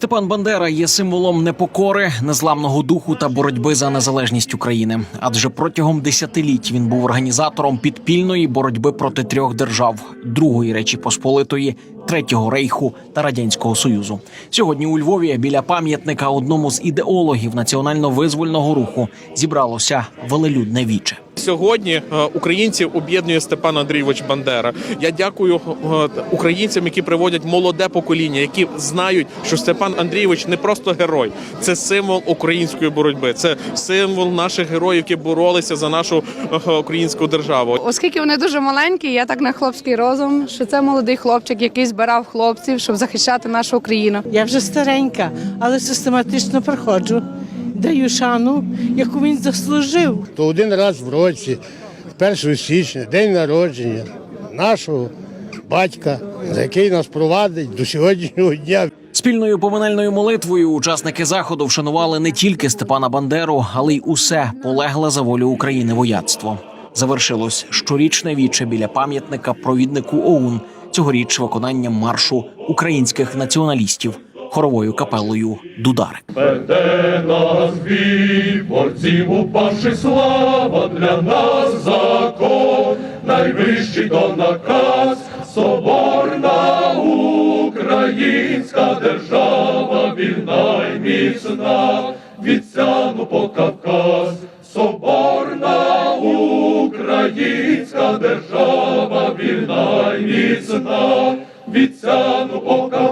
Степан Бандера є символом непокори, незламного духу та боротьби за незалежність України. Адже протягом десятиліть він був організатором підпільної боротьби проти трьох держав: Другої Речі Посполитої, Третього рейху та радянського союзу. Сьогодні у Львові біля пам'ятника одному з ідеологів національно-визвольного руху зібралося велелюдне віче. Сьогодні е, українців об'єднує Степан Андрійович Бандера. Я дякую е, українцям, які приводять молоде покоління, які знають, що Степан Андрійович не просто герой, це символ української боротьби, це символ наших героїв, які боролися за нашу е, українську державу. Оскільки вони дуже маленькі, я так на хлопський розум, що це молодий хлопчик, який збирав хлопців, щоб захищати нашу Україну. Я вже старенька, але систематично приходжу, даю шану, яку він заслужив. то один раз в році, 1 січня, день народження нашого батька, який нас провадить до сьогоднішнього дня. Спільною поминальною молитвою учасники заходу вшанували не тільки Степана Бандеру, але й усе полегле за волю України вояцтво. Завершилось щорічне віче біля пам'ятника провіднику ОУН. Цьогоріч виконанням маршу українських націоналістів хоровою капелою Дударик. Веде нас бій, борців упавши слава для нас закон, найвищий то наказ, соборна українська держава, вільна й міцна, від Сяну по Кавказ, соборна українська держава, вільна і міцна, від Сяну по Кавказ.